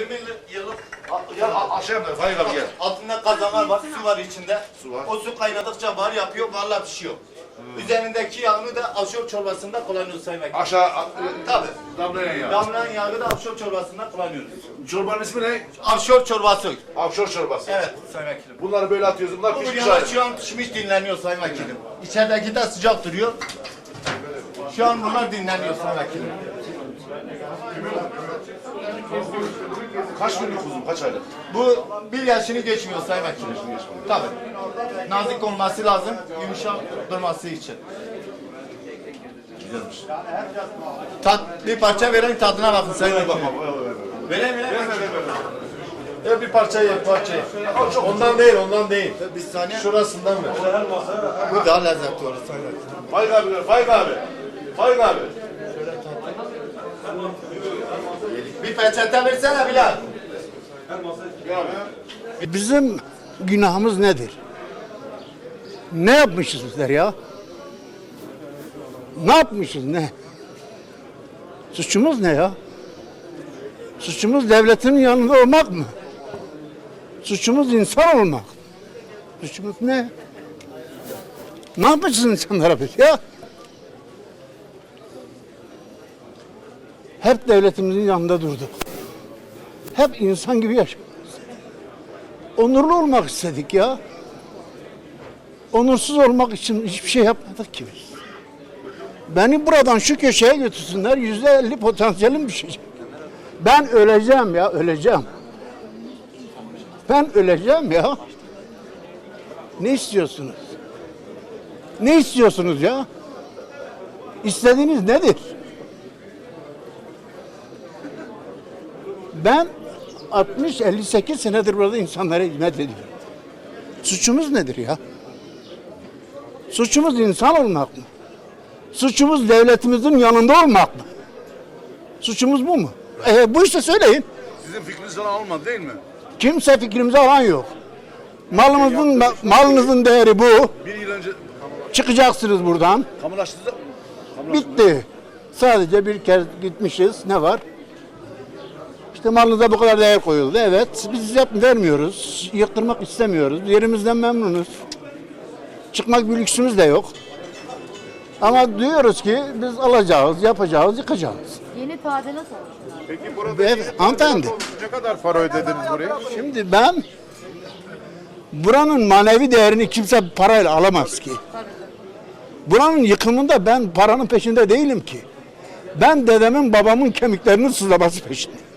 20 yıllık Gel a- aşağı. Hayır abi gel. altında kazanlar var, su var içinde. Su var. O su kaynadıkça var yapıyor, varla pişiyor. Üzerindeki yağını da afşor çorbasında kullanıyoruz Sayın Vekilim. Aşağı a- Tabii. damlayan ya. Damlayan yağı da afşor çorbasında kullanıyoruz. Çorbanın ismi ne? Afşor çorbası. Afşor çorbası. Evet Sayın Vekilim. Bunları böyle atıyoruz. Bunlar Bu pişmiş hali. şu an pişmiş dinleniyor Sayın Vekilim. İçerideki de sıcak duruyor. Şu an bunlar dinleniyor Sayın Vekilim. Kaç günlük kuzum? Kaç aylık? Bu bir yaşını geçmiyor Sayın Vekilim. Tabii. Nazik olması lazım, yumuşak durması için. Güzelmiş. Tat, bir parça verin tadına bakın Sayın Vekilim. Vereyim vereyim. Ya bir parça ye, parça ye. Ondan değil, ondan değil. Bir saniye. Şurasından ver. Bu daha lezzetli olur Sayın Vekilim. Faik abi. Faik abi. Faik abi. Bir peçete versene Bilal. Bizim günahımız nedir? Ne yapmışız bizler ya? Ne yapmışız ne? Suçumuz ne ya? Suçumuz devletin yanında olmak mı? Suçumuz insan olmak. Suçumuz ne? Ne yapmışız insanlara biz ya? Hep devletimizin yanında durduk. Hep insan gibi yaşadık. Onurlu olmak istedik ya. Onursuz olmak için hiçbir şey yapmadık ki biz. Beni buradan şu köşeye götürsünler yüzde elli potansiyelim düşecek. Ben öleceğim ya öleceğim. Ben öleceğim ya. Ne istiyorsunuz? Ne istiyorsunuz ya? İstediğiniz nedir? Ben 60-58 senedir burada insanlara hizmet ediyorum. Suçumuz nedir ya? Suçumuz insan olmak mı? Suçumuz devletimizin yanında olmak mı? Suçumuz bu mu? E, bu işte söyleyin. Sizin fikriniz sana almadı değil mi? Kimse fikrimizi alan yok. Malımızın malınızın değeri bu. Bir yıl önce Çıkacaksınız buradan. kamulaştırdı. Bitti. Sadece bir kez gitmişiz. Ne var? İşte malınıza bu kadar değer koyuldu. Evet. Biz yap vermiyoruz. Yıktırmak istemiyoruz. Yerimizden memnunuz. Çıkmak bir lüksümüz de yok. Ama diyoruz ki biz alacağız, yapacağız, yıkacağız. Yeni tadilat olmuş. Peki burada Evet, hanımefendi. ne kadar para ödediniz buraya? Şimdi ben buranın manevi değerini kimse parayla alamaz ki. Buranın yıkımında ben paranın peşinde değilim ki. Ben dedemin babamın kemiklerinin sızlaması peşindeyim.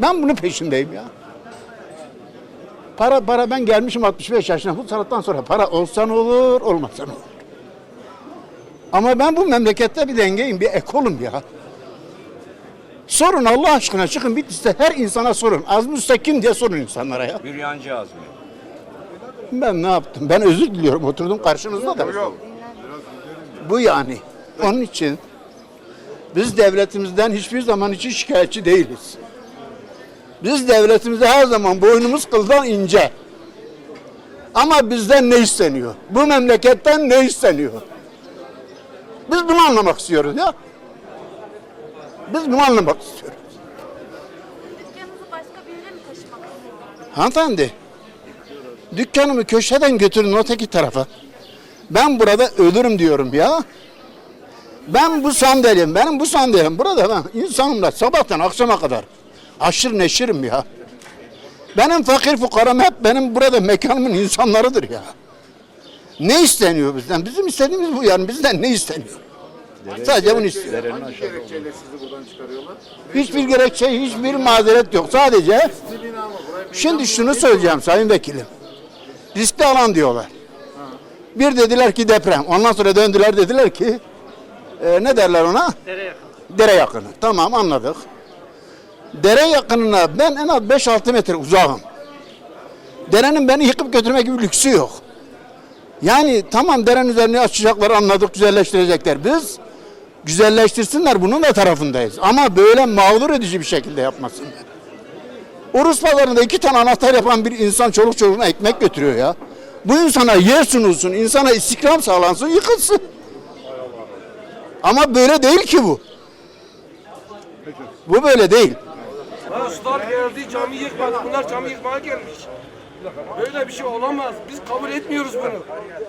Ben bunun peşindeyim ya. Para para ben gelmişim 65 yaşına. Bu saatten sonra para olsan olur, olmasan olur. Ama ben bu memlekette bir dengeyim, bir ekolum ya. Sorun Allah aşkına çıkın Bitlis'te her insana sorun. Az müstakim diye sorun insanlara ya. Büryancı Azmi. Ben ne yaptım? Ben özür diliyorum. Oturdum karşınızda da. Bu yani. Onun için biz devletimizden hiçbir zaman için şikayetçi değiliz. Biz devletimize her zaman boynumuz kıldan ince. Ama bizden ne isteniyor? Bu memleketten ne isteniyor? Biz bunu anlamak istiyoruz ya. Biz bunu anlamak istiyoruz. Dükkanınızı başka bir yere mi taşımak istiyorsunuz? Hanımefendi, dükkanımı köşeden götürün öteki tarafa. Ben burada ölürüm diyorum ya. Ben bu sandalyem, benim bu sandalyem burada ben insanımla sabahtan akşama kadar aşırı neşirim ya. Benim fakir fukaram hep benim burada mekanımın insanlarıdır ya. Ne isteniyor bizden? Bizim istediğimiz bu yani bizden ne isteniyor? Sadece bunu istiyor. Gerekçeyle sizi buradan çıkarıyorlar. Hiçbir gerekçe, hiçbir mazeret yok. Sadece şimdi şunu söyleyeceğim Sayın Vekilim. Riskli alan diyorlar. Bir dediler ki deprem. Ondan sonra döndüler dediler ki e, ne derler ona? Dere yakını. Dere yakını. Tamam anladık. Dere yakınına ben en az 5-6 metre uzağım. Derenin beni yıkıp götürmek gibi lüksü yok. Yani tamam derenin üzerine açacaklar anladık güzelleştirecekler. Biz güzelleştirsinler bunun da tarafındayız. Ama böyle mağdur edici bir şekilde yapmasınlar. Urus pazarında iki tane anahtar yapan bir insan çoluk çocuğuna ekmek götürüyor ya. Bu insana yer sunulsun, insana istikram sağlansın, yıkılsın. Ama böyle değil ki bu. Bu böyle değil. Geldi cami yıkmadı. Bunlar cami yıkmaya gelmiş. Böyle bir şey olamaz. Biz kabul etmiyoruz bunu.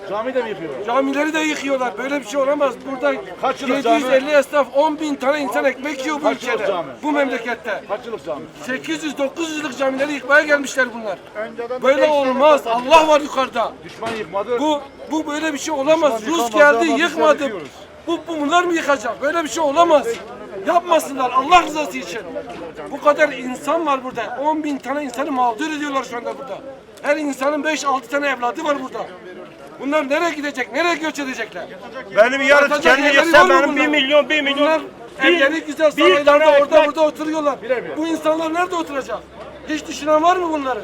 Cami de mi yıkıyorlar? Camileri de yıkıyorlar. Böyle bir şey olamaz. Burada Kaç yıllık cami? 750 esnaf 10 bin tane insan ekmek yiyor bu Kaç yıllık ülkede. cami? Bu memlekette. Kaç yıllık cami? 800-900 yıllık camileri yıkmaya gelmişler bunlar. Böyle olmaz. Allah var yukarıda. Düşman yıkmadı. Bu bu böyle bir şey olamaz. Düşman Rus geldi yıkmadı. yıkıyoruz. Bu, bu bunlar mı yıkacak? Böyle bir şey olamaz. Yapmasınlar Allah rızası için. Bu kadar insan var burada. 10 bin tane insanı mağdur ediyorlar şu anda burada. Her insanın 5-6 tane evladı var burada. Bunlar nereye gidecek? Nereye göç edecekler? Benim yarın Bakacak kendi yerleri mı benim bunlar? bir milyon, bir milyon. Bunlar bir- evleri güzel saraylarda orada burada oturuyorlar. Bu insanlar nerede oturacak? Hiç düşünen var mı bunları?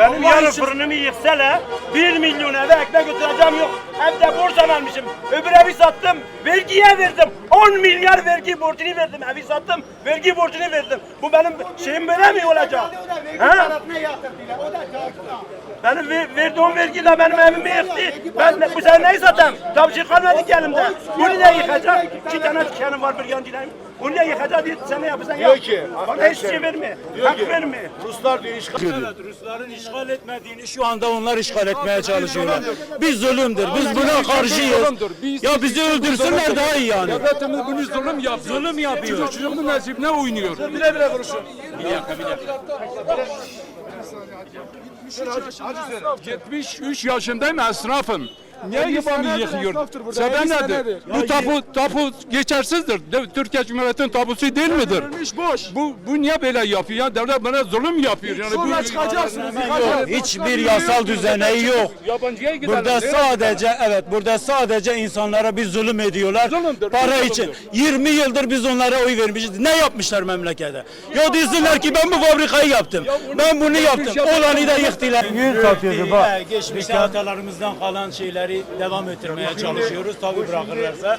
Benim Allah yarın için- fırınımı yıksalar bir milyon eve ekmek götüreceğim yok. Hem de borçtan almışım. Öbür evi sattım. Vergiye verdim. 10 milyar vergi borcunu verdim. Evi sattım. Vergi borcunu verdim. Bu benim şeyim böyle mi olacak? Ha? Benim ver, verdiğim vergi de benim evimi yıktı. Ben ne- bu sene neyi satayım? Tabii şey kalmadı ki elimde. Bunu ne yıkacak? İki tane dükkanım var bir yancılayım. Bunu ne yıkacak diye sen ne yapıyorsan Diyor yap. ki, Bana hiçbir şey verme. Hak verme. Ruslar diyor işgal ediyor. Rusların işgal etmediğini şu anda onlar işgal etmeye çalışıyorlar. Biz zulümdür. Biz buna karşıyız. Ya bizi öldürsünler daha iyi yani. Devletimiz bunu zulüm yapıyor. Zulüm yapıyor. Çocuğun nasibine oynuyor. Bile bile konuşun. 73 yaşındayım esnafım. Niye bunu yıkıyor? Sebep nedir? Bu tapu, tapu geçersizdir. De- Türkiye Cumhuriyeti'nin tapusu değil midir? boş. Bu, bu niye böyle yapıyor ya? Devlet bana zulüm yapıyor. Yani bu, çıkacaksınız. Yok. Hiçbir yasal düzeneği yok. Yabancıya gidelim. Burada sadece evet burada sadece insanlara bir zulüm ediyorlar. Zulümdür, Para zulümdür. için. 20 yıldır biz onlara oy vermişiz. Ne yapmışlar memlekete? Ya desinler ki ben bu fabrikayı yaptım. Ben bunu yaptım. Olanı da yıktılar. Yün satıyordu bak. Geçmişte atalarımızdan kalan şeyleri devam ettirmeye çalışıyoruz. Tabii bırakırlarsa.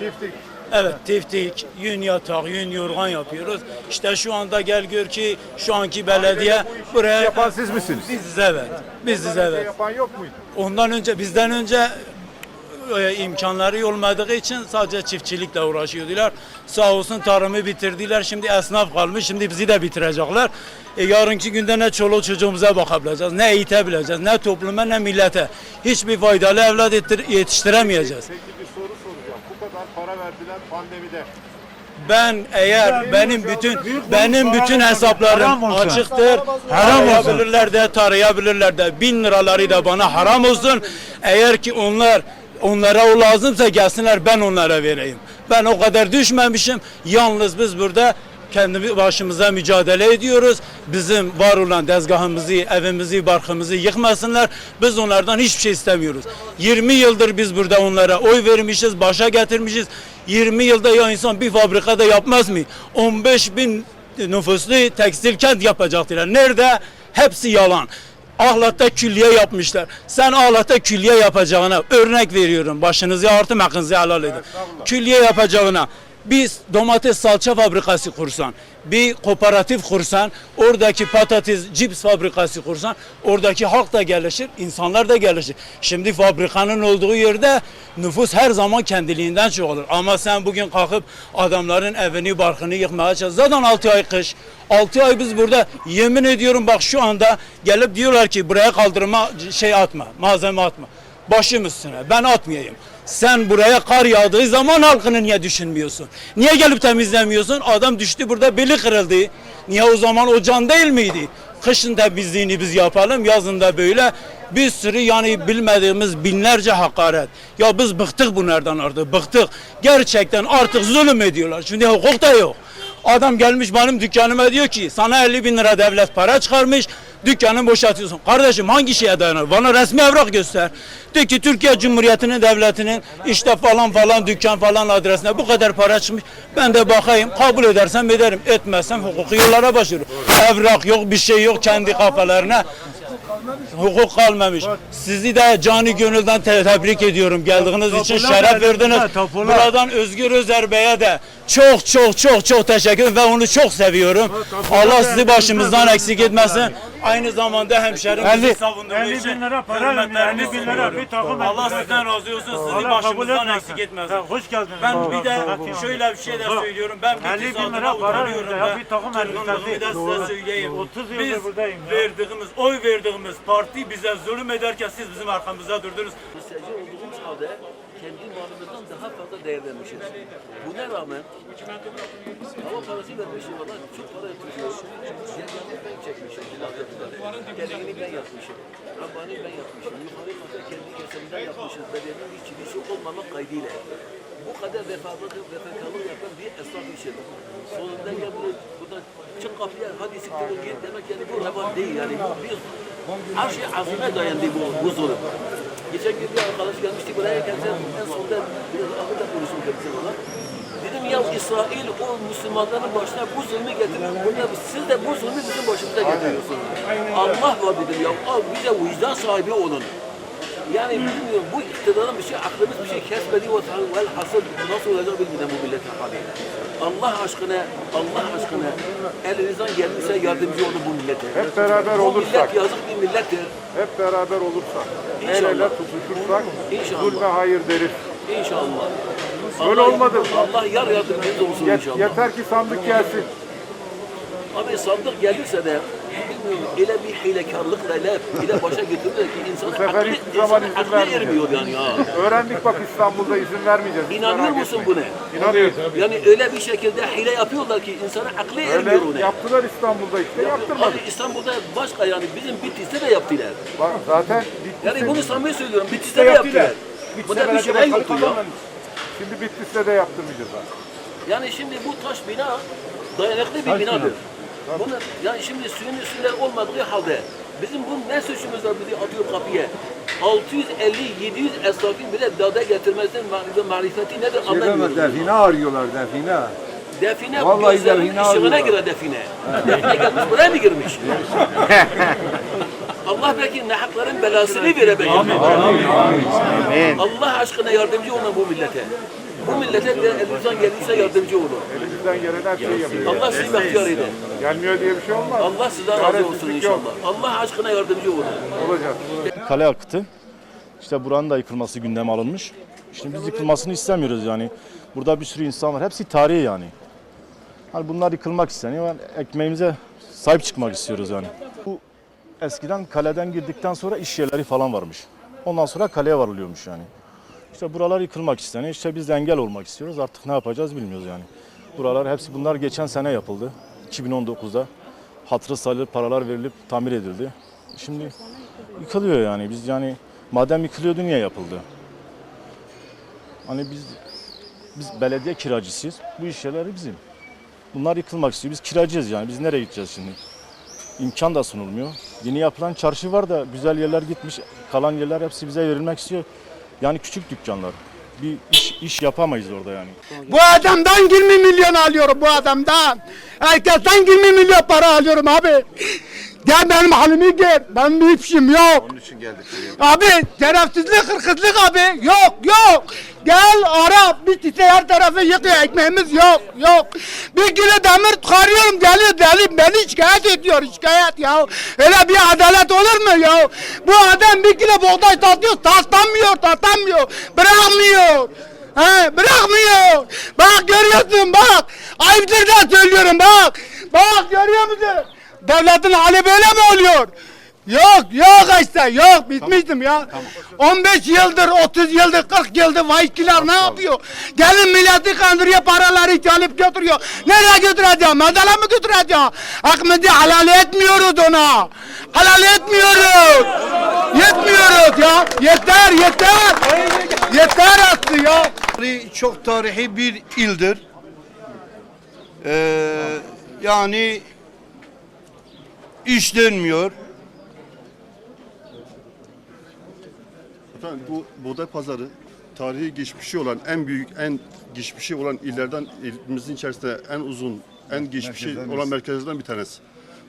Evet tiftik, yün yatak, yün yorgan yapıyoruz. İşte şu anda gel gör ki şu anki belediye buraya yapan siz misiniz? Biziz evet. Biziz evet. Yapan yok muydu? Ondan önce bizden önce e, imkanları olmadığı için sadece çiftçilikle uğraşıyordular. Sağ olsun tarımı bitirdiler. Şimdi esnaf kalmış. Şimdi bizi de bitirecekler. E, yarınki günde ne çoluk çocuğumuza bakabileceğiz, ne eğitebileceğiz, ne topluma ne millete. Hiçbir faydalı evlat yetiştir- yetiştiremeyeceğiz. Peki bir soru soracağım. Bu kadar para verdiler pandemide. Ben eğer benim bütün benim bütün hesaplarım açıktır. Tarayabilirler de tarayabilirler de bin liraları da bana haram olsun. Eğer ki onlar onlara o lazımsa gelsinler ben onlara vereyim. Ben o kadar düşmemişim. Yalnız biz burada kendi başımıza mücadele ediyoruz. Bizim var olan dezgahımızı, evimizi, barkımızı yıkmasınlar. Biz onlardan hiçbir şey istemiyoruz. 20 yıldır biz burada onlara oy vermişiz, başa getirmişiz. 20 yılda ya insan bir fabrikada yapmaz mı? 15 bin nüfuslu tekstil kent yapacaktılar. Nerede? Hepsi yalan. Ahlat'ta külliye yapmışlar. Sen Ahlat'ta külliye yapacağına örnek veriyorum. Başınızı artım hakkınızı helal edin. Külliye yapacağına bir domates salça fabrikası kursan, bir kooperatif kursan, oradaki patates cips fabrikası kursan, oradaki halk da gelişir, insanlar da gelişir. Şimdi fabrikanın olduğu yerde nüfus her zaman kendiliğinden çoğalır. Ama sen bugün kalkıp adamların evini, barkını yıkmaya çalışıyorsun. Zaten 6 ay kış. 6 ay biz burada yemin ediyorum bak şu anda gelip diyorlar ki buraya kaldırma şey atma, malzeme atma. Başım üstüne ben atmayayım. Sen buraya kar yağdığı zaman halkını niye düşünmüyorsun? Niye gelip temizlemiyorsun? Adam düştü burada beli kırıldı. Niye o zaman o can değil miydi? Kışın temizliğini biz yapalım, yazın da böyle. Bir sürü yani bilmediğimiz binlerce hakaret. Ya biz bıktık bunlardan artık, bıktık. Gerçekten artık zulüm ediyorlar. Şimdi hukuk da yok. Adam gelmiş benim dükkanıma diyor ki sana 50 bin lira devlet para çıkarmış. Dükkanı boşaltıyorsun. Kardeşim hangi şeye dayanır? Bana resmi evrak göster. De ki Türkiye Cumhuriyeti'nin devletinin işte falan falan dükkan falan adresine bu kadar para çıkmış. Ben de bakayım kabul edersem ederim. Etmezsem hukuki yollara başvururum. Evrak yok bir şey yok kendi kafalarına. Hukuk kalmamış. Sizi de canı gönülden te- tebrik ediyorum. Geldiğiniz için şeref verdiniz. Buradan Özgür Özer Bey'e de çok çok çok çok teşekkür ederim ve onu çok seviyorum. Allah sizi başımızdan eksik etmesin. Aynı zamanda hemşerimizi savunduğu 50 için bin lira para vermiyor. hürmetlerimi 50 bin lira sunuyorum. bir takım Allah elbise. sizden razı olsun. Sizi Allah kabul başımızdan etmesin. eksik etmesin. Ha, Hoş geldin. Ben bir de şöyle bir şey de söylüyorum. Ben 50 bir bin adına lira para utanıyorum verdi ya, bir takım kırgınlığımı elbisesi. da size söyleyeyim. 30 yıldır Biz buradayım ya. verdiğimiz, oy verdiğimiz parti bize zulüm ederken siz bizim arkamızda durdunuz. Mülteci olduğumuz halde kendi malımızdan daha fazla değerlenmişiz. Buna rağmen hava parası vermişim valla çok para yatırıyoruz. Yerlerini ben çekmişim. Gereğini ben yapmışım. Rabbani ben yapmışım. Yukarı kata kendi kesimden yapmışız. Belediyenin bir çivisi olmamak kaydıyla. Bu kadar vefalık, vefakarlık yapan bir esnaf işi. Sonunda gel bunu, burada çık kapıya hadi siktir git demek yani bu revan değil yani bu bir her şey azime dayandı bu, bu zulüm. Geçen gün bir arkadaş gelmişti buraya kendisi en sonunda biraz ahırda konuştum kendisi bana. Dedim ya İsrail o Müslümanların başına bu zulmü getirir. Burada siz de bu zulmü bizim başımıza getiriyorsunuz. Allah var dedim ya. Al bize vicdan sahibi olun. Yani bilmiyorum bu iktidarın bir şey, aklımız bir şey kesmedi ve vel hasıl nasıl olacak bilmiyorum bu milletin haliyle. Allah aşkına, Allah aşkına elinizden gelirse yardımcı olun bu millete. Hep beraber bu olursak. millet yazık bir millettir. Hep beraber olursak, el ele tutuşursak, İnşallah. zulme hayır deriz. İnşallah. Böyle Allah- olmadı. Allah yar yardımcınız olsun Yet- inşallah. yeter ki sandık gelsin. Abi sandık gelirse de öyle bir hilekarlıkla ile, ile başa götürürler ki insanın sefer aklı, hiçbir zaman insanın izin aklı vermeyeceğiz. ermiyor yani ya. Öğrendik bak İstanbul'da izin vermeyeceğiz. Hiç İnanıyor merak musun etmeyin. buna? İnanıyorum. Yani öyle bir şekilde hile yapıyorlar ki insana aklı Öyle ermiyor ona. yaptılar İstanbul'da işte yaptırmadık. Abi İstanbul'da başka yani bizim Bitlis'te de yaptılar. Bak zaten Bitlis'te, Yani bunu samimi söylüyorum Bitlis'te de yaptılar. Bunda bir şey yoktu ya. Şimdi Bitlis'te de yaptırmayacağız abi. Yani şimdi bu taş bina dayanıklı bir binadır. Bunu, yani şimdi suyun üstünde olmadığı halde bizim bu ne suçumuz var bizi atıyor kapıya. 650-700 esnafın bile dada getirmesinin marifeti, nedir anlamıyorum. Define arıyorlar define. Define Vallahi gözlerinin define ışığına arıyorlar. göre define. define gelmiş buraya mı girmiş? Allah belki ne hakların belasını vere belki. Allah aşkına yardımcı olun bu millete. Bu millete de elinizden gelirse yardımcı olun. Elimizden gelen her şeyi yapıyoruz. Allah sizi bahtiyar eder. Gelmiyor diye bir şey olmaz. Allah sizden razı olsun Çaresizlik yok. inşallah. Allah aşkına yardımcı olun. Olacak. kale akıtı. İşte buranın da yıkılması gündeme alınmış. Şimdi biz yıkılmasını istemiyoruz yani. Burada bir sürü insan var. Hepsi tarihi yani. Hani bunlar yıkılmak isteniyor. Yani ekmeğimize sahip çıkmak istiyoruz yani. Bu eskiden kaleden girdikten sonra iş yerleri falan varmış. Ondan sonra kaleye varılıyormuş yani. İşte buralar yıkılmak isteniyor. İşte biz de engel olmak istiyoruz. Artık ne yapacağız bilmiyoruz yani. Buralar hepsi bunlar geçen sene yapıldı. 2019'da hatırı sayılır paralar verilip tamir edildi. Şimdi yıkılıyor yani. Biz yani madem yıkılıyordu niye yapıldı? Hani biz biz belediye kiracısıyız. Bu iş yerleri bizim. Bunlar yıkılmak istiyor. Biz kiracıyız yani. Biz nereye gideceğiz şimdi? İmkan da sunulmuyor. Yeni yapılan çarşı var da güzel yerler gitmiş. Kalan yerler hepsi bize verilmek istiyor. Yani küçük dükkanlar. Bir iş, iş yapamayız orada yani. Bu adamdan 20 milyon alıyorum bu adamdan. Herkesten 20 milyon para alıyorum abi. Gel benim halimi gör. Ben bir işim yok. Onun için geldik. Abi şerefsizlik, hırkızlık abi. Yok yok. Gel ara. Bir tite her tarafı yıkıyor. Ekmeğimiz yok yok. Bir kilo demir çıkarıyorum geliyor deli. Beni şikayet ediyor şikayet ya. Öyle bir adalet olur mu ya? Bu adam bir kilo buğday satıyor. Tatlamıyor tatlamıyor. Bırakmıyor. He, bırakmıyor. Bak görüyorsun bak. Ayıptır da söylüyorum bak. Bak görüyor musun? Devletin hali böyle mi oluyor? Yok yok işte yok bitmiştim ya. 15 yıldır 30 yıldır 40 yıldır vahişçiler ne yapıyor? Gelin milleti kandırıyor paraları çalıp götürüyor. Nereye götüreceğim? Madala mı götüreceğim? Hakkımızı halal etmiyoruz ona. Halal etmiyoruz. Yetmiyoruz ya. Yeter yeter. Yeter artık ya. Çok tarihi bir ildir. Ee, yani iş dönmüyor. Efendim bu buğday pazarı tarihi geçmişi olan en büyük en geçmişi olan illerden ilimizin içerisinde en uzun en geçmişi olan merkezlerden bir tanesi.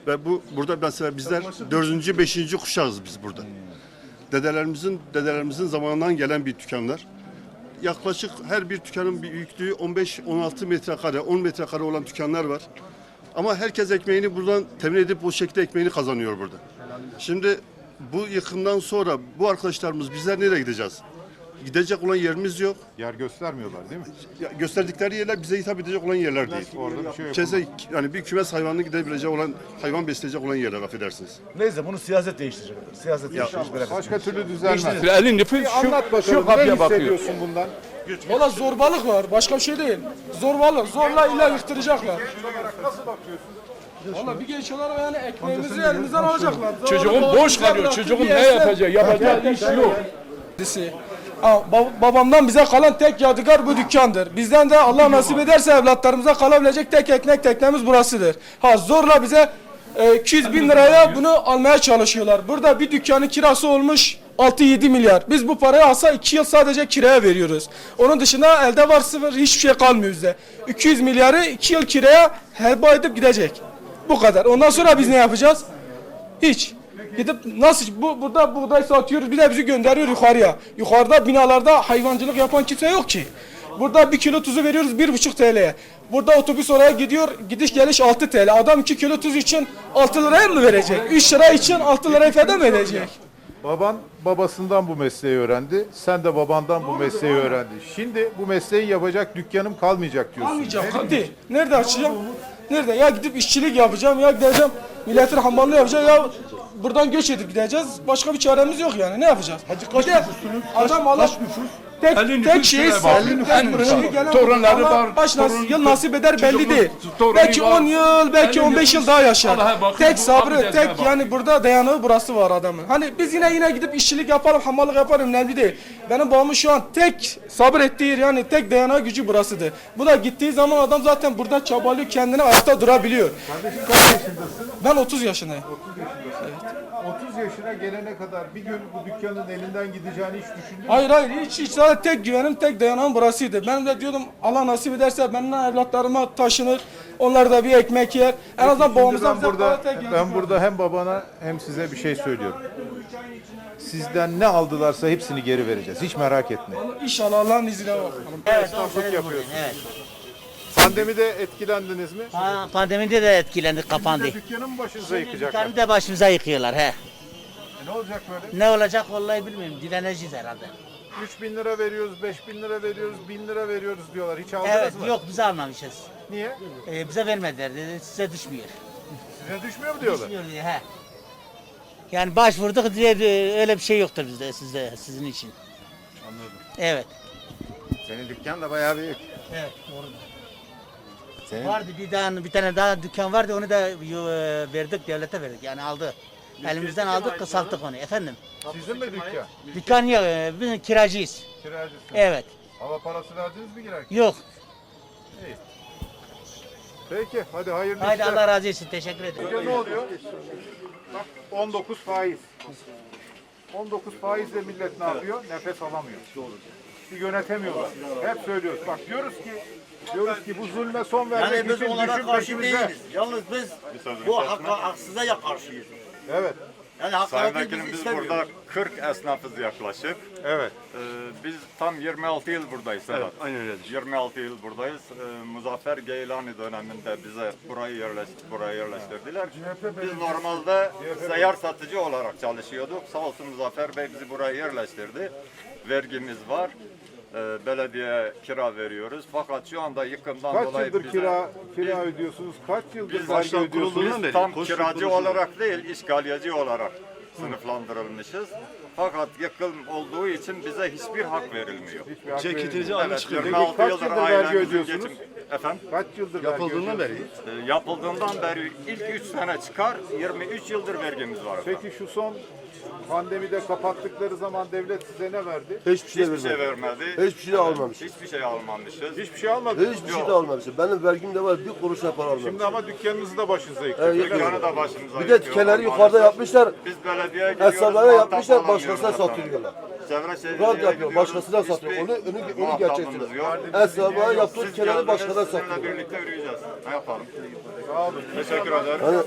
Ve bu burada mesela bizler dördüncü beşinci kuşağız biz burada. Dedelerimizin dedelerimizin zamanından gelen bir dükkanlar. yaklaşık her bir dükkanın büyüklüğü 15-16 metrekare, 10 metrekare olan dükkanlar var. Ama herkes ekmeğini buradan temin edip bu şekilde ekmeğini kazanıyor burada. Şimdi bu yıkımdan sonra bu arkadaşlarımız bizler nereye gideceğiz? Gidecek olan yerimiz yok. Yer göstermiyorlar değil mi? Ya gösterdikleri yerler bize hitap edecek olan yerler değil. Orada bir şey yok. Keze yani bir kümes hayvanını gidebilecek olan, hayvan besleyecek olan yerler affedersiniz. Neyse bunu siyaset değiştirecek. Siyaset değiştirecek. Başka türlü düzelmez. Elin nüfus şu, Anlat bakalım şu kapıya bakıyor. hissediyorsun bundan? Valla zorbalık var. Başka bir şey değil. Zorbalık. Zorla illa yıktıracaklar. Nasıl bakıyorsun? Valla bir geçiyorlar yani ekmeğimizi elimizden alacaklar. Çocuğum boş kalıyor. Çocuğum ne yapacak? Yapacağı iş yok. Birisi. Babamdan bize kalan tek yadigar bu dükkandır. Bizden de Allah nasip ederse evlatlarımıza kalabilecek tek ekmek teknemiz burasıdır. Ha zorla bize e, 200 bin liraya bunu almaya çalışıyorlar. Burada bir dükkanın kirası olmuş 6-7 milyar. Biz bu parayı alsa 2 yıl sadece kiraya veriyoruz. Onun dışında elde var sıfır hiçbir şey kalmıyor bizde. 200 milyarı 2 yıl kiraya heba edip gidecek. Bu kadar. Ondan sonra biz ne yapacağız? Hiç. Gidip nasıl bu burada buğday satıyoruz bir de bizi gönderiyor yukarıya. Yukarıda binalarda hayvancılık yapan kimse yok ki. Burada bir kilo tuzu veriyoruz bir buçuk TL'ye. Burada otobüs oraya gidiyor gidiş geliş 6 TL. Adam 2 kilo tuz için 6 liraya mı verecek? 3 lira için 6 liraya feda mı edecek? Baban babasından bu mesleği öğrendi. Sen de babandan bu mesleği öğrendin. Şimdi bu mesleği yapacak dükkanım kalmayacak diyorsun. Almayacağım hadi. Nerede açacağım? Nerede? Ya gidip işçilik yapacağım ya gideceğim milletin hambalını yapacağım ya buradan göç edip gideceğiz. Başka bir çaremiz yok yani. Ne yapacağız? Hacı kaç Adam Allah tek, Elli tek nüfus şeyi şuraya tek nüfus şimdi var. gelen Torunları var, Kaç nas- torun- yıl nasip eder belli değil. Belki var. 10 yıl, belki Elli 15 yıl daha yaşar. Tek sabrı, tek yani burada dayanığı burası var adamın. Hani biz yine yine gidip işçilik yaparım, hamallık yaparım önemli değil. Benim babamın şu an tek sabır ettiği yer yani tek dayanağı gücü burasıdır. Bu da gittiği zaman adam zaten burada çabalıyor, kendini ayakta durabiliyor. Kaç yaşındasın? Ben 30 yaşındayım. 30 yaşına gelene kadar bir gün bu dükkanın elinden gideceğini hiç düşündün mü? Hayır hayır hiç hiç zaten tek güvenim tek dayanağım burasıydı. Ben de diyordum Allah nasip ederse benim evlatlarıma taşınır. Onlar da bir ekmek yer. En azından babamızdan ben bize burada para tek ben burada hem babana hem size bir şey söylüyorum. Sizden ne aldılarsa hepsini geri vereceğiz. Hiç merak etme. İnşallah Allah'ın izniyle bakalım. Esnaflık yapıyorsunuz. Pandemide etkilendiniz mi? Ha, pandemide de etkilendik kapandı. Şimdi dükkanı mı başınıza yıkacaklar? Dükkanı da başımıza yıkıyorlar he. E ne olacak böyle? Ne olacak vallahi bilmiyorum. Dileneceğiz herhalde. 3 bin lira veriyoruz, 5 bin lira veriyoruz, 1000 lira veriyoruz diyorlar. Hiç aldınız Evet mı? yok bize almamışız. Niye? Ee, bize vermediler dedi size düşmüyor. Size düşmüyor mu diyorlar? Düşmüyor diye he. Yani başvurduk diye bir- öyle bir şey yoktur bizde sizde sizin için. Anladım. Evet. Senin dükkan da bayağı büyük. Evet doğru. Senin... Vardı bir tane bir tane daha dükkan vardı onu da e, verdik devlete verdik yani aldı. Elimizden aldık kısalttık onu efendim. Sizin mi dükkan? Dükkan yok e, biz kiracıyız. Kiracısın. Evet. Hava parası verdiniz mi girerken? Yok. Peki hadi hayırlı Haydi işler. Allah razı olsun teşekkür ederim. Peki ne oluyor? Bak 19 faiz. 19 faizle millet ne yapıyor? Nefes alamıyor. İşte yönetemiyorlar. Hep söylüyoruz. Bak diyoruz ki diyoruz ki bu zulme son vermek Yani biz için onlara karşı değiliz. Yalnız biz bu hakka, haksıza ya karşıyız. Evet. Yani Sayın hakareti Vekilim biz biz istemiyoruz. burada 40 esnafız yaklaşık. Evet. Ee, biz tam 26 yıl buradayız Sedat. Evet, aynen öyle. 26 yıl buradayız. Ee, Muzaffer Geylani döneminde bize burayı yerleş buraya yerleştirdiler. Biz normalde seyyar satıcı olarak çalışıyorduk. Sağ olsun Muzaffer Bey bizi buraya yerleştirdi. Vergimiz var. Ee, belediye kira veriyoruz. Fakat şu anda yıkımdan Kaç dolayı yıldır bize- kira biz- kira ödüyorsunuz? Kaç yıldır biz vergi ödüyorsunuz? biz tam kiracı olarak değil, işgaliyeci olarak sınıflandırılmışız. Fakat yıkım olduğu için bize hiçbir hak verilmiyor. Hiçbir hak Çekitici verilmiyor. aynı Evet, çıkıyor. 26 Kaç yıldır yıldır vergi ailemizin ödüyorsunuz? geçim... Efendim? Kaç yıldır Yapıldığından beri. Ee, yapıldığından beri ilk 3 sene çıkar, 23 yıldır vergimiz var. efendim. Peki şu son pandemide kapattıkları zaman devlet size ne verdi? Hiçbir şey Hiçbir şey vermedi. vermedi. Hiçbir şey de almamış. Hiçbir şey almamışız. Hiçbir şey almadınız. Hiçbir şey de almamışım. Benim vergim de var. Bir kuruş da para almamışım. Şimdi ama dükkanınızı da başınıza yıktı. Evet, Dükkanı da başımıza Bir de yıkıyorlar yukarıda maalesef. yapmışlar. Biz belediyeye gidiyoruz. Muhatap yapmışlar. Başkasına efendim. satıyorlar. Şehirciye Rant yapıyor. Başkasına satıyor. Onu, onu, onu muhatabımız gerçekçiler. yok. Hesaplara yaptığı kenarı sizinle satıyorlar. birlikte yürüyeceğiz. Ne yapalım? Sağ olun. Teşekkür ederim.